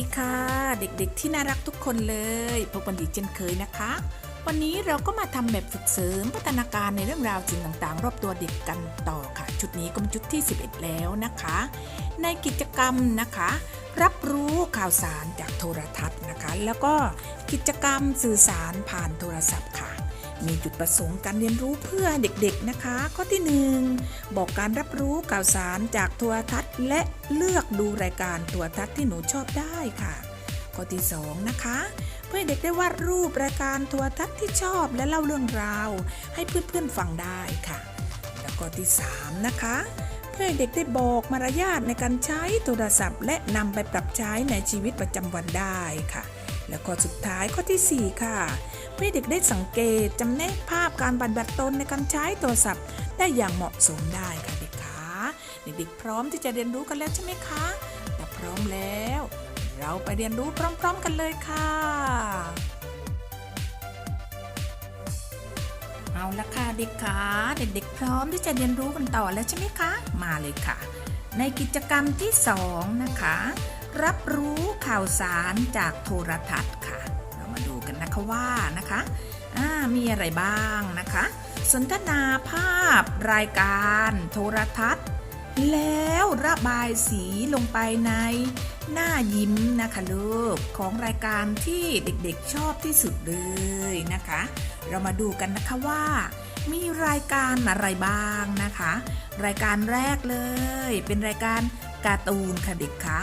ดีค่ะ เด็กๆ ที่น่ารักทุกคนเลยพบกันอีกเช่นเคยนะคะ วันนี้เราก็มาทำแบบฝึกเสริมพัฒนาการในเรื่องราวสิ่งต่างๆ รอบตัวเด็กกันต่อค่ะ ชุดนี้ก็เป็นชุดที่ 11 แล้วนะคะ ในกิจกรรมนะคะ รับรู้ข่าวสารจากโทรทัศน์นะคะ แล้วก็กิจกรรมสื่อสารผ่านโทรศัพท์ มีจุดประสงค์การเรียนรู้เพื่อเด็กๆนะคะ ข้อที่หนึ่งบอกการรับรู้ข่าวสารจากโทรทัศน์ และเลือกดูรายการโทรทัศน์ที่หนูชอบได้ค่ะ ข้อที่สองนะคะ เพื่อเด็กได้วาดรูปรายการโทรทัศน์ที่ชอบและเล่าเรื่องราว ให้เพื่อนๆฟังได้ค่ะ แล้วก็ที่สามนะคะเพื่อเด็กได้บอกมารยาทในการใช้โทรศัพท์ และนำไปปรับใช้ในชีวิตประจำวันได้ค่ะ แล้วก็สุดท้ายข้อที่สี่ค่ะ ให้เด็กได้สังเกตจำแนกภาพการบันบัดตนในการใช้โทรศัพท์ ได้อย่างเหมาะสมได้ค่ะเด็กคะเด็กๆพร้อมที่จะเรียนรู้กันแล้วใช่ไหมคะถ้าพร้อมแล้ว เราไปเรียนรู้พร้อม ๆ กันเลยค่ะ เอาละค่ะเด็กคะเด็กๆพร้อมที่จะเรียนรู้กันต่อแล้วใช่ไหมคะ มาเลยค่ะ ในกิจกรรมที่สองนะคะ รับรู้ข่าวสารจากโทรทัศน์ค่ะ ดูกันนะคะว่านะคะมีอะไรบ้างนะคะ สนทนาภาพรายการโทรทัศน์ แล้วระบายสีลงไปในหน้ายิ้มนะคะลูกของรายการที่เด็กๆชอบที่สุดเลยนะคะ เรามาดูกันนะคะว่า มีรายการอะไรบ้างนะคะ รายการแรกเลย เป็นรายการการ์ตูนค่ะเด็กคะ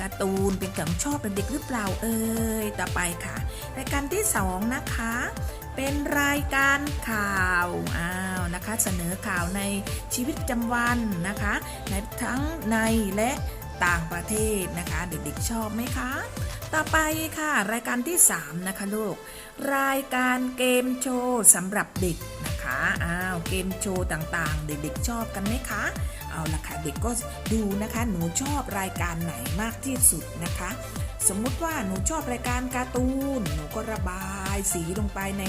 การ์ตูนเป็นของชอบเป็นเด็กหรือเปล่าเอ่ยต่อไปค่ะ รายการที่สองนะคะ เป็นรายการข่าวอ้าวนะคะเสนอข่าวในชีวิตประจำวันนะคะในทั้งในและต่างประเทศนะคะ เด็กๆชอบไหมคะต่อไปค่ะ รายการที่ 3 นะคะลูก รายการเกมโชว์สำหรับเด็กนะคะอ้าวเกมโชว์ต่างๆ เด็กๆชอบกันไหมคะ เอาละค่ะเด็กก็ดูนะคะหนูชอบรายการไหนมากที่สุดนะคะ สมมุติว่าหนูชอบรายการการ์ตูนหนูก็ระบายสีลงไปใน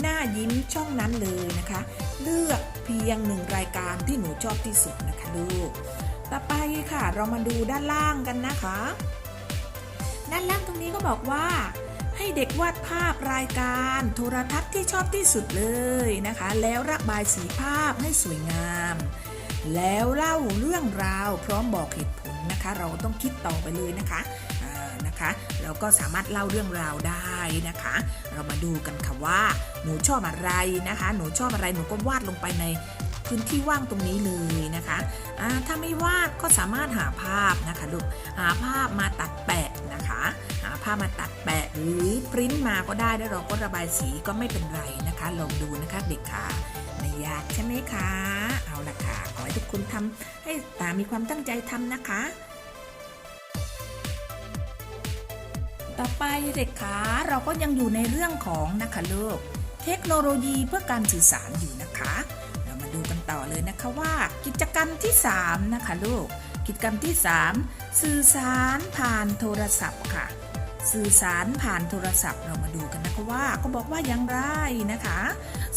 หน้ายิ้มช่องนั้นเลยนะคะ เลือกเพียงหนึ่งรายการที่หนูชอบที่สุดนะคะลูกต่อไปค่ะเรามาดูด้านล่างกันนะคะ ด้านล่างตรงนี้ก็บอกว่าให้เด็กวาดภาพรายการโทรทัศน์ที่ชอบที่สุดเลยนะคะ แล้วระบายสีภาพให้สวยงาม แล้วเล่าเรื่องราวพร้อมบอกเหตุผลนะคะ เราต้องคิดต่อไปเลยนะคะนะคะเราก็สามารถเล่าเรื่องราวได้นะคะ เรามาดูกันค่ะว่า หนูชอบอะไรนะคะ หนูชอบอะไรหนูก็วาดลงไปในพื้นที่ว่างตรงนี้เลยนะคะถ้าไม่วาดก็สามารถหาภาพนะคะลูกหาภาพมาตัดแปะนะคะ หาภาพมาตัดแปะหรือปริ้นมาก็ได้แล้วเราก็ระบายสีก็ไม่เป็นไรนะคะ ลองดูนะคะเด็กค่ะ ยากใช่ไหมคะ เอาละค่ะ ขอให้ทุกคนทำให้ตามีความตั้งใจทำนะคะ ต่อไปเด็กขาเราก็ยังอยู่ในเรื่องของนะคะลูกเทคโนโลยีเพื่อการสื่อสารอยู่นะคะ เรามาดูกันต่อเลยนะคะว่า กิจกรรมที่ 3 นะคะลูก กิจกรรมที่ 3 สื่อสารผ่านโทรศัพท์ค่ะ สื่อสารผ่านโทรศัพท์เรามาดูกันนะคะว่าก็บอกว่าอย่างไรนะคะ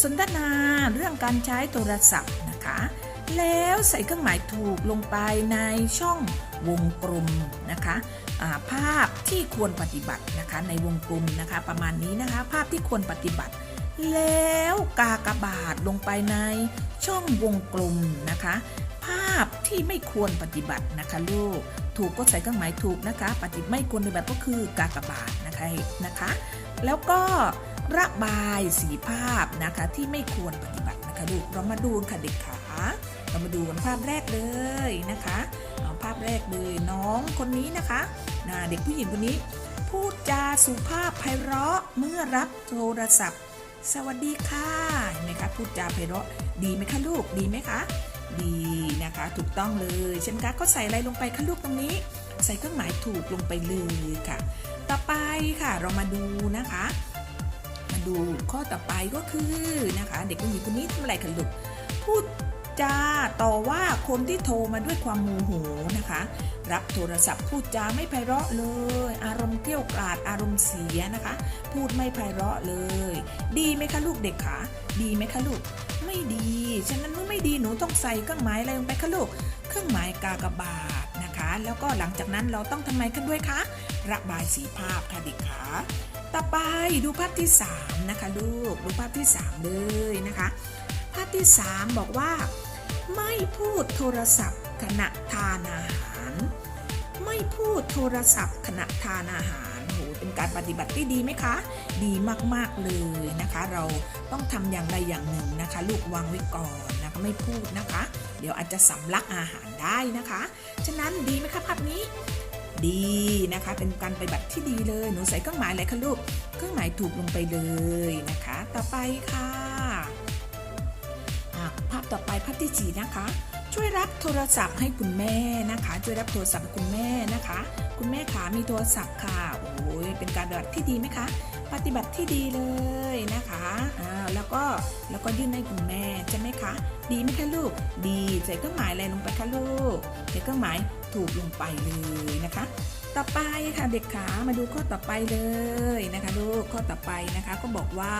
สนทนาเรื่องการใช้โทรศัพท์นะคะ แล้วใส่เครื่องหมายถูกลงไปในช่องวงกลมนะคะาภาพที่ควรปฏิบัตินะคะในวงกลมนะคะประมาณนี้นะคะ ภาพที่ควรปฏิบัติ แล้วกากบาทลงไปในช่องวงกลมนะคะ ที่ไม่ควรปฏิบัตินะคะลูก ถูกก็ใส่เครื่องหมายถูกนะคะ ปฏิไม่ควรปฏิบัติก็คือกากบาทนะคะนะคะ แล้วก็ระบายสีภาพนะคะที่ไม่ควรปฏิบัตินะคะลูกเรามาดูค่ะเด็กขาเรามาดูกันภาพแรกเลยนะคะภาพแรกเลยน้องคนนี้นะคะนะเด็กผู้หญิงคนนี้ พูดจาสุภาพไพเราะเมื่อรับโทรศัพท์ สวัสดีค่ะเห็นไหมคะพูดจาไพเราะดีไหมคะลูกดีไหมคะ ดีนะคะ ถูกต้องเลยใช่ไหมคะก็ใส่อะไรลงไปคะลูกตรงนี้ ใส่เครื่องหมายถูกลงไปเลยค่ะ ต่อไปค่ะเรามาดูนะคะ มาดูข้อต่อไปก็คือนะคะ เด็กผู้หญิงคนนี้ทำอะไรกันลูกพูดจาต่อว่าคนที่โทรมาด้วยความโมโหนะคะ รับโทรศัพท์พูดจาไม่ไพเราะเลย อารมณ์เกรี้ยวกราดอารมณ์เสียนะคะ พูดไม่ไพเราะเลย ดีไหมคะลูกเด็กขา ดีไหมคะลูก ไม่ดี ฉะนั้นเมื่อไม่ดีหนูต้องใส่เครื่องหมายอะไรลงไปคะลูก เครื่องหมายกากบาทนะคะ แล้วก็หลังจากนั้นเราต้องทำไมกันด้วยคะ ระบายสีภาพค่ะเด็กขาต่อไปดูภาพที่ 3 นะคะลูก ดูภาพที่ 3 เลยนะคะ ภาพที่ 3 บอกว่า ไม่พูดโทรศัพท์ขณะทานอาหาร ไม่พูดโทรศัพท์ขณะทานอาหาร โหเป็นการปฏิบัติที่ดีไหมคะ ดีมากๆเลยนะคะ เราต้องทำอย่างใดอย่างหนึ่งนะคะ ลูกวางไว้ก่อนนะคะไม่พูดนะคะ เดี๋ยวอาจจะสำลักอาหารได้นะคะ ฉะนั้นดีไหมคะภาพนี้ดีนะคะ เป็นการปฏิบัติที่ดีเลยหนูใส่เครื่องหมายอะไรคะลูกเครื่องหมายถูกลงไปเลยนะคะ ต่อไปค่ะอะภาพต่อไปภาพที่สี่นะคะ ช่วยรับโทรศัพท์ให้คุณแม่นะคะ ช่วยรับโทรศัพท์ให้คุณแม่นะคะ คุณแม่ขามีโทรศัพท์ค่ะโอ้ยเป็นการปฏิบัติที่ดีไหมคะ ปฏิบัติที่ดีเลยนะคะอ่าแล้วก็แล้วก็ยื่นให้คุณแม่ใช่ไหมคะ ดีไหมคะลูก ดีใส่เครื่องหมายอะไรลงไปคะลูกใส่เครื่องหมายถูกลงไปเลยนะคะ ต่อไปค่ะเด็กขามาดูข้อต่อไปเลยนะคะลูกข้อต่อไปนะคะ ก็บอกว่า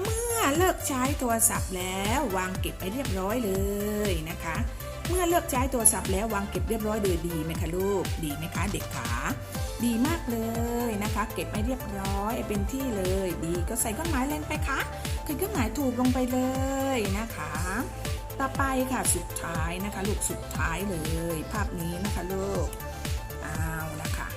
เมื่อเลิกใช้โทรศัพท์แล้ววางเก็บไปเรียบร้อยเลยนะคะ เมื่อเลิกใช้โทรศัพท์แล้ววางเก็บเรียบร้อยเลยดีไหมคะลูก ดีไหมคะเด็กขาดีมากเลยนะคะ เก็บไม่เรียบร้อยเป็นที่เลย ดีก็ใส่เครื่องหมายเล่นไปคะใส่เครื่องหมายถูกลงไปเลยนะคะ ต่อไปค่ะสุดท้ายนะคะ ลูกสุดท้ายเลย ภาพนี้นะคะลูกเอาละค่ะ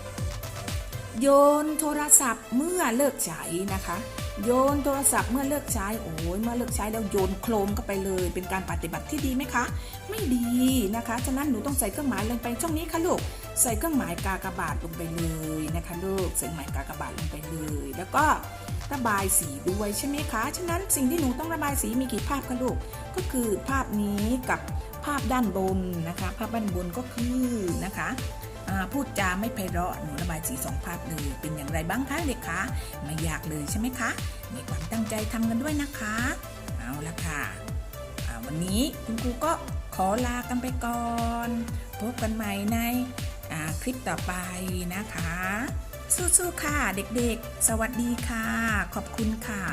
โยนโทรศัพท์เมื่อเลิกใช้นะคะ โยนโทรศัพท์เมื่อเลิกใช้โอ้ยเมื่อเลิกใช้แล้วโยนโครมเข้าไปเลย เป็นการปฏิบัติที่ดีไหมคะ ไม่ดีนะคะฉะนั้นหนูต้องใส่เครื่องหมายลงไปช่องนี้ค่ะลูกใส่เครื่องหมายกากบาทลงไปเลยนะคะลูกใส่เครื่องหมายกากบาทลงไปเลย แล้วก็ระบายสีด้วยใช่ไหมคะฉะนั้นสิ่งที่หนูต้องระบายสีมีกี่ภาพคะลูกก็คือภาพนี้กับภาพด้านบนนะคะ ภาพด้านบนก็คือนะคะ พูดจาไม่ไพเราะหนูระบายสีสองภาพเลยเป็นอย่างไรบ้างคะเด็กคะไม่ยากเลยใช่ไหมคะมีความตั้งใจทำกันด้วยนะคะ เอาละค่ะวันนี้คุณครูก็ขอลากันไปก่อนพบกันใหม่ในคลิปต่อไปนะคะ สู้ๆค่ะเด็กๆ สวัสดีค่ะ ขอบคุณค่ะ